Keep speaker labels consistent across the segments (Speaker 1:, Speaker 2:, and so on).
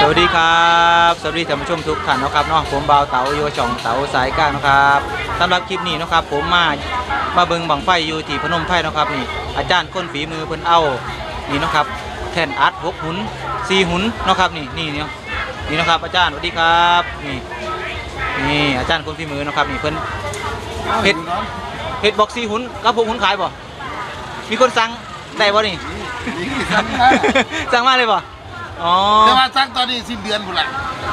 Speaker 1: สวัสดีครับ สวัสดีท่านผู้ชมทุกท่านนะครับเนาะผมบ่าวเต๋าโยช่องเต๋าสายกลางนะครับสำหรับคลิปนี้นะครับผมมามาเบิงบังไฟอยู่ที่พนมไพรนะครับนี่อาจารย์คนฝีมือเพิ่นเอานี่นะครับแท่นอัดหกหุนสี่หุนเนาะครับนี่นี่เนาะนี่นะครับอาจารย์สวัสดีครับนี่นี่อาจารย์คนฝีมือเนาะครับนี่เพิ่นเฮ็ดเฮ็ดบอกสี่หุนกับหกหุนขายบ่มีคนสั่งได้บ่นี่
Speaker 2: นี่สั่งมา
Speaker 1: สั่งมาเลยบ่ อ๋อ
Speaker 2: แต่ว่าสั่งตอนนี้สิ้นเดือนพุ่นละ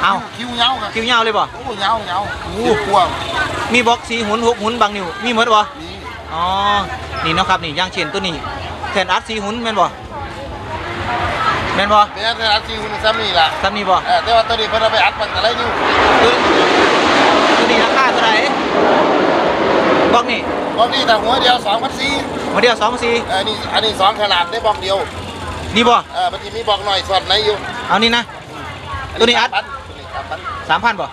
Speaker 1: เอ้า
Speaker 2: คิวเหงาครับ
Speaker 1: คิวยาวเลยบ่
Speaker 2: โอ้เหงาเหงา
Speaker 1: โอ้
Speaker 2: โอ้กวาง
Speaker 1: มีบล็อกสีหุนหกหุนบางนิ้วมีหมดบ่
Speaker 2: นี่
Speaker 1: อ๋อ นี่เนาะครับนี่อย่างเช่นตัวนี้แทนอัดสีหุนแม่นบ่แม่นบ่
Speaker 2: เป็นอันอัดซีหุ่นซ้ำนี่ล่ะ
Speaker 1: ซ้ำนี่บ่
Speaker 2: เออแต่ว่าตัวนี้เพิ่นเอาไปอัดปังอะไรนี่
Speaker 1: ตัวตัวนี้ราคาเท่าไหร่บล็อกนี่
Speaker 2: บอกนี่แต่หัวเดียว2,400
Speaker 1: หัวเดียวสองสี่
Speaker 2: เออนี่อันนี้สองขนาดได้บอกเดียว
Speaker 1: นี่บ่
Speaker 2: เออมันสิมีบอกหน่อยสอดไหนอยู่
Speaker 1: เอานี่นะ ตัวนี้อัด
Speaker 2: 3,000ตัวนี้3,000
Speaker 1: สามพันบ่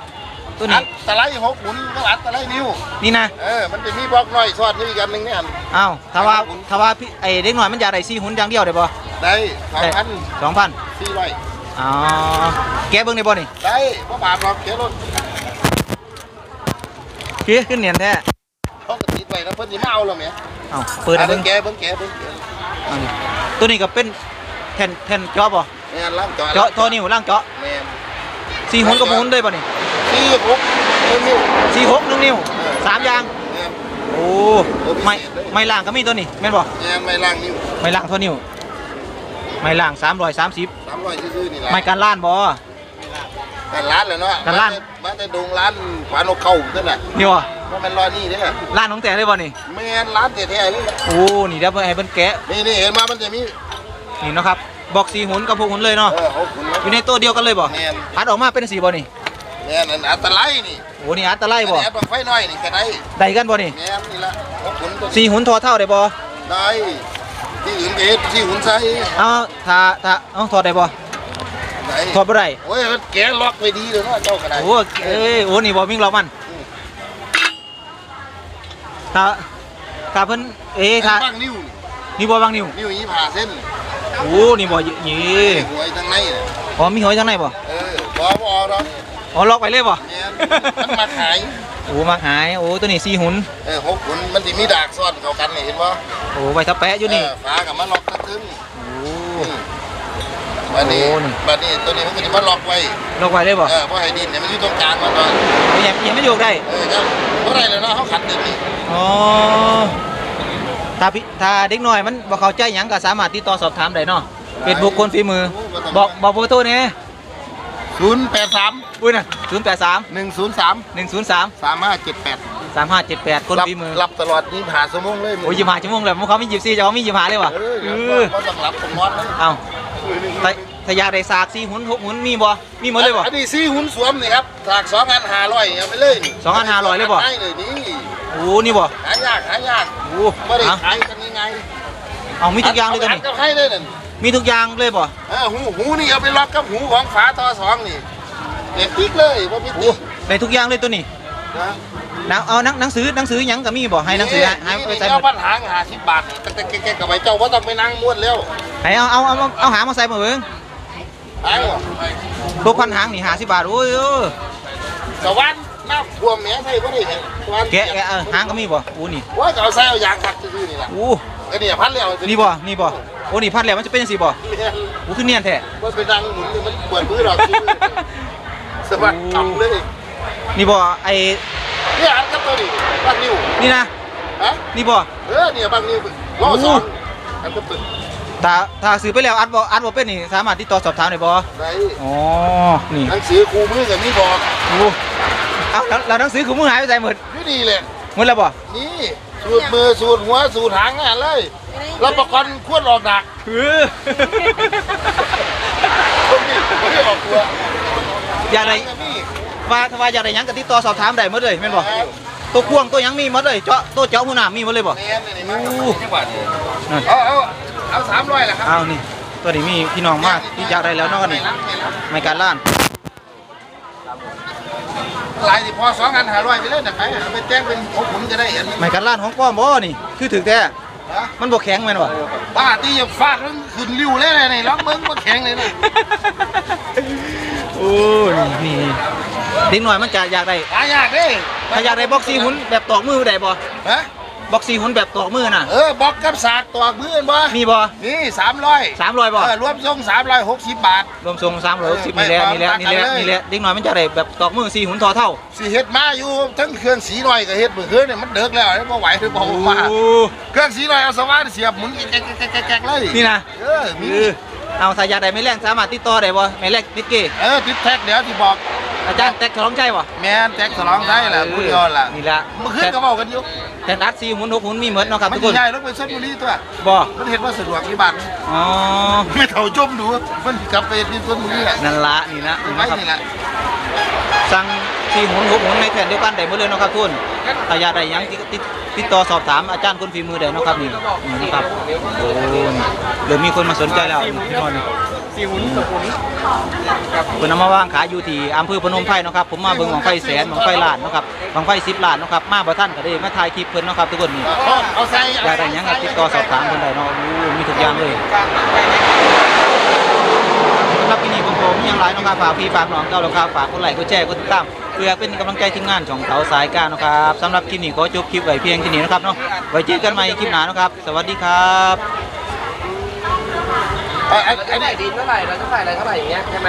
Speaker 1: ตัว
Speaker 2: อั
Speaker 1: นี้
Speaker 2: ดตะไลหกหมุนก็อัดตะไลนิ้ว
Speaker 1: นี่นะ
Speaker 2: เออ มันจะมีบอกหน่อยสอดอยู่อีกอันหนึงเนี่ยอัน
Speaker 1: อ้าวถ้าว่าถ้าว่าพี่ไอ้เด็กหน่อยมันอยากได้สีหุนอย่างเดียวได้บ่
Speaker 2: ได้
Speaker 1: ได้
Speaker 2: 2,000
Speaker 1: สองพัน
Speaker 2: 400
Speaker 1: อ๋อแกะเบิ่งได้บ่นี่
Speaker 2: ได้บ่บาปหรอกเขียนรถ
Speaker 1: พี่ขึ้นเนียนแท้
Speaker 2: เขาก็ติดไว้แล้วเพิ่นสิมาเอาแล้วแหม
Speaker 1: เอ้าเปิดให้
Speaker 2: อะ
Speaker 1: เบิ่
Speaker 2: เบิ่
Speaker 1: ง
Speaker 2: งแกเบิ่งแกเบิ่งแก
Speaker 1: เอานี่ตัวนี้ก็เป็น แผ่นแผ่นจอบ่
Speaker 2: แม่นล้างจอ
Speaker 1: เจาะทอนิ้วล่างเจาะ
Speaker 2: แม่น
Speaker 1: สี่หุนกับหมุนได้ป่ะนี่
Speaker 2: สี่หกเบิ่งนิ้ว
Speaker 1: สี่หกหนึ่งนิ้วสามอยาง
Speaker 2: แม่น
Speaker 1: โอ้ไม่ไม่ล่างก็มีตัวนี้แม่นบ่
Speaker 2: แม่นไม่ล้างนิ้ว
Speaker 1: ไม่ล่างทอนิ้วไม่ล่างสามร้อยสามสิบ
Speaker 2: 300ซื่อๆนี่ล่ะ
Speaker 1: ไม่การล้านบ่
Speaker 2: กันร้านแหล้วเนาะ
Speaker 1: กันร้าน
Speaker 2: มาแต่ดงร้านฝานกเข้าซั่นน่ะ
Speaker 1: นี่บ่
Speaker 2: บ่แม่นรอยนี่เด้อ
Speaker 1: ล้านของแต่เลยบ่นี่
Speaker 2: แม่นร้านแท้ๆนี่
Speaker 1: โอ้นี่เดี๋ยวให้เพิ่นแกะ
Speaker 2: นี่นี่เห็นมามันจะมี
Speaker 1: นี่เนาะครับบอกสี่หุนกับหกหุนเลยเนาะ
Speaker 2: เออเขาขุนมา
Speaker 1: อยู่ในตัวเดียวกันเลยบ่
Speaker 2: แม่น
Speaker 1: พัดออกมาเป็นสีบ่นี่
Speaker 2: แม่นอันอัตไลนี่
Speaker 1: โอ้นี่อัตไลบ่
Speaker 2: อันนี้อัดบังไฟน้อยนี่ก็ได้
Speaker 1: ได้กันบ่นี่
Speaker 2: แม่นนี่ละเขาขุนตัว
Speaker 1: สี่หุนทอเท่าได้บ่
Speaker 2: ได้ที่อื่นก็เฮ็ดที่หุ่นใส่
Speaker 1: เอาถ้าถ้าเอาถอดได้บ่
Speaker 2: ได้
Speaker 1: ถอดบ่ได้
Speaker 2: โอ้ยมันแกะล็อกไว้ดีเลยเนาะเจ้าก็ได้
Speaker 1: โอ้เอ้ยโอ้นี่บ่มิ่งเรามันถ้าถ้าเพิ่นเอ้ยถ้า
Speaker 2: บ้างนิ้วนี่
Speaker 1: นี่บ่บางนิ้ว
Speaker 2: นิ้วยี่ผ่าเส้น
Speaker 1: โอ้นี่บ่นี่
Speaker 2: หวยทางในน่ะ
Speaker 1: อ๋อมีหอยทางในบ่
Speaker 2: เออบ่บ่เอาดอก
Speaker 1: อ๋อล็อกไปเลยบ่
Speaker 2: แม่นมันมาขาย
Speaker 1: โอ้มาหายโอ้ตัวนี้สี่หุน
Speaker 2: เออหกขุนมันสิมีดากซ่อนเข้ากันนี่เห็นบ่
Speaker 1: โอ้ไว้ทับแปะอยู่นี่
Speaker 2: เฝากับมันล็อกตะทึง
Speaker 1: โอ้
Speaker 2: บัดนี้
Speaker 1: โอ้นี่
Speaker 2: บัดนี้ตัวนี้มันก็สิมาล็อกไว้
Speaker 1: ล็อกไว้เลยบ่
Speaker 2: เออบ่ให้ดินเนี่ยมันอยู่ตรงกลางมันเนาะ
Speaker 1: ยังยังไม่โยกได้
Speaker 2: เออครับบ่ได้แล้วเนาะเขาขัดดินนี่
Speaker 1: อ๋อ ถ้าพี่ถ้าเด็กน้อยมันบ่เข้าใจหยังก็สามารถติดต่อสอบถามได้เนาะเป็นบุคคลฝีมือ บอกบอกเบอร์โทรนี่
Speaker 2: 083
Speaker 1: อุ้ยน่ะ083
Speaker 2: 103
Speaker 1: 103
Speaker 2: 3578
Speaker 1: 3578 คน
Speaker 2: รับ
Speaker 1: ฝีมือ
Speaker 2: รับตลอด25ชั่วโมงเลย
Speaker 1: โอ้ยยี่สิบห้าชั่วโมงเลยมันเขามียี่สิบสี่จะเขามียี่สิบห้าเลยวะ
Speaker 2: เออ
Speaker 1: เอ
Speaker 2: เอ
Speaker 1: อ
Speaker 2: อบ่ต้องรับต้องนอนเลย
Speaker 1: เอ้าถ้า ถ้าอยากได้สากสี่หุ่นหกหุ่นมีบ่มีหมดเลยบ่
Speaker 2: อันนี้ซีหุ่นสวมนี่ครับถาก2,500เอาไปเลยนี่
Speaker 1: 2,500เลยบ่
Speaker 2: ได้เลยนี่
Speaker 1: โอ้นี่บ่
Speaker 2: หายากหายาก
Speaker 1: โอ้
Speaker 2: ไม่ได้
Speaker 1: เอา
Speaker 2: ขายกันง่าย
Speaker 1: เอามีทุกอย่างเลยตัวนี้
Speaker 2: ก็ให้เลยนั่น
Speaker 1: มีทุกอย่างเลยบ่
Speaker 2: เออหูหูนี่เอาไปล็อกกับหูของฝาต่อสองนี่เด็กติ๊กเลยว่าพี่
Speaker 1: โอ้
Speaker 2: ติ๊ก
Speaker 1: ได้ทุกอย่างเลยตัวนี้
Speaker 2: นะ
Speaker 1: หนังเอาหนังหนังสือหนังสือหยังก็มีบ่ให้หนังสือให้ให้
Speaker 2: นี่
Speaker 1: ไป
Speaker 2: นี่
Speaker 1: ใส่หม
Speaker 2: เอา
Speaker 1: ด
Speaker 2: ปัญหาหาสิบบาทนี่แต่แต่แกๆกับไว้เจ้าว่าต้องไปนั่งม้วนแล้ว
Speaker 1: ให้เอาเอาเอาเอาเอาหางมาใส่หมดเบิ่ง
Speaker 2: อ้าว
Speaker 1: พวกพันหางนี่50บาทโอ้ยเออ
Speaker 2: สวรรค์น้ำท่วมแม่ใช่บ่ได้ไงสวรรค์
Speaker 1: แกะแกะเออหางก็มีบ่โอ้นี่
Speaker 2: ว่าจะเอาใส่เอายางขัดซื่อๆนี่แหละ
Speaker 1: โอ้
Speaker 2: ก็เนี่ยพันแล้ว
Speaker 1: นี่บ่นี่บ่โอ้นี่พัดแล้วมันจะเป็นจังซี่บ่โอ้คือเนียนแท้
Speaker 2: ว่าไปนั่งหมุนนี่มันเปิดมือหรอกสวัสดิ์ทำเลย
Speaker 1: นี่บ่ไอ้
Speaker 2: เนี่ยอันกับตัวนี้บางนิ้ว
Speaker 1: นี่นะ
Speaker 2: ฮะ
Speaker 1: นี่บ่
Speaker 2: เออเนี่ยบางนิ้วล้อสองอันกับตัว
Speaker 1: ถ้าถ้าซื้อไปแล้วอัดบ่อัดบ่เป็นนี่สามารถติดต่อสอบถามได้บ่
Speaker 2: ไหน
Speaker 1: อ๋อ นี่
Speaker 2: หนังสือครูมือกับนี่บอก
Speaker 1: โอ้เอาแล้วแล้วหนังสือคือมือหายไปใส่หมด
Speaker 2: อยู่นี่แหละ
Speaker 1: หมดแล้วบ่
Speaker 2: นี่สูดมือสูดหัวสูดหางงานเลยรับประกันควรออกดัก
Speaker 1: คือ
Speaker 2: คนนี้ไม่ได้ออกตัว
Speaker 1: อยากได้
Speaker 2: หงกับนี่
Speaker 1: ว่าถ้าว่าอยากได้หยังก็ติดต่อสอบถามได้หมดเลยแม่นบ่ตัวพ่วงตัวหยังมีหมดเลยเจาะตัวเจาะหัวหน้ามีหมดเลยบ่
Speaker 2: แมนนี่มา
Speaker 1: โอ้นั่น
Speaker 2: เอาเอาเอา สามร้อยแหละครับ
Speaker 1: เอานี่ตัวนี้มีพี่น้องมากที่อยากได้แล้วเนาะกันนี่
Speaker 2: ไม่รับไม่รับ
Speaker 1: ไม่การล้าน
Speaker 2: หลายสิพอสองอันหาร้อยไปเลยนะไปเอาไปแจ้งเป็นของผมจะได้เห็น
Speaker 1: ไม่การล้านของป้อมบ่นี่ คือถึกแท้
Speaker 2: นะ
Speaker 1: มันบ่แข็งแม่นบ่
Speaker 2: ป้าตีอย่าฟาดมันขึ้นริ้วเลยนะนี่ล็อกเบิ้งมันแข็งเลยนะ
Speaker 1: โอ้นี่เด็กหน่อยมันจะอยากได้
Speaker 2: หายากดิ
Speaker 1: ถ้าอยากได้บ็อกซี่หุ่นแบบตอกมือได้บ่
Speaker 2: ฮะ
Speaker 1: บ็อกซี่หุ่นแบบตอกมือน่ะ
Speaker 2: เออบอกกับสากตอกมือบ่
Speaker 1: มีบ่
Speaker 2: นี่สามร้อย
Speaker 1: สามร้อยบ่
Speaker 2: เออรวมส่งสามร้อยหกสิบบาท
Speaker 1: รวมทรงสามร้อยสิบ
Speaker 2: ไม่
Speaker 1: นี่แหละ
Speaker 2: พอ
Speaker 1: นี่แหละ
Speaker 2: ตัด
Speaker 1: นี่แหละ
Speaker 2: กันเลย
Speaker 1: นี่แหละเด็กหน่อยมันจะได้แบบตอกมือสี่หุ่นทอเท่า
Speaker 2: สิเฮ็ดมาอยู่ทั้งเครื่องสีหน่อยกับเฮ็ดมือคืนเนี่ยมันเดือกแล้วบ่ไหวหรือบ่มา
Speaker 1: โอ้
Speaker 2: เครื่องสีหน่อยเอาสว่านเสียบหมุนแก๊กแก๊กแก๊กแก๊กเลย
Speaker 1: นี่นะ
Speaker 2: เออมี
Speaker 1: เออเอาถ้าอยากได้ไม่แรงสามารถติดต่อได้บ่ไม่แรงติดเก
Speaker 2: เออติดแท็กเดี๋ยวที่บอก
Speaker 1: อาจารย์แตกฉลองใจบ่
Speaker 2: แม่นแท็กสลองได้แหละผู้เดียวล่ะ
Speaker 1: นี่ละ
Speaker 2: เมื่อคืนก็เว้ากันอยู่
Speaker 1: แต่นัดสี่หุ่นหกหุ่นมีเหมือนเนาะครับ
Speaker 2: มั
Speaker 1: ทุ
Speaker 2: น
Speaker 1: กคน
Speaker 2: ใหญ่ลงไปชลบุรีตัว
Speaker 1: บ่
Speaker 2: มันเห็นว่าสะดวกที่บ้าน
Speaker 1: อ๋อ
Speaker 2: ไม่เท่าจมดูมันกลับไปที่ชลบุรีอะ
Speaker 1: นั่นละนี่นะ
Speaker 2: ไป
Speaker 1: นี่
Speaker 2: ไว้
Speaker 1: นะครับ
Speaker 2: นี่แหละ
Speaker 1: สั่งสี่หุ่นหกหุ่นในแผ่นเดียวกันได้หมดเลยเนาะครับทุนถ้าอยากได้หยังติดติดติดต่อสอบถามอาจารย์คนฝีมือได้เนาะครับนี่นี่นะครับโอ้เดี๋ยวมีคนมาสนใจแล้วพี่นอนนี่
Speaker 3: สี่หุ่นกับหุ่น
Speaker 1: เพิ่นเอามาวางขายอยู่ที่อำเภอพนมไพรเนาะครับผมมาเบิ่งของไฟแสนของไฟล้านเนาะครับของไฟ10ล้านเนาะครับมาบ่ทันก็ได้มาถ่ายคลิปเพิ่นเนาะครับทุกคนนี่
Speaker 2: เอาเอาใส่
Speaker 1: อยากได้หยังก็ติดต่อสอบถามเพิ่นได้เนาะโอ้มีทุกอย่างเลยสำหรับที่นี่ผมผมยังหลายนาะครับฝากพี่ฝากน้องเจ้าแล้วครับฝากกดไลค์กดแชร์กดติดตามเพื่อเป็นกำลังใจทีมงานของเขาสายการนะครับสำหรับคลิปนี้ขอจบคลิปไว้เพียงแค่นี้นะครับเนาะไว้เจอกันใหม่คลิปหน้านะครับ สวัสดีครับ
Speaker 2: ไอ้ไอ้
Speaker 3: ไอ้ดินเท่าไหร่เราจะใส่อะไรเท่าไหร่อย่างเงี้ยใช่ไหม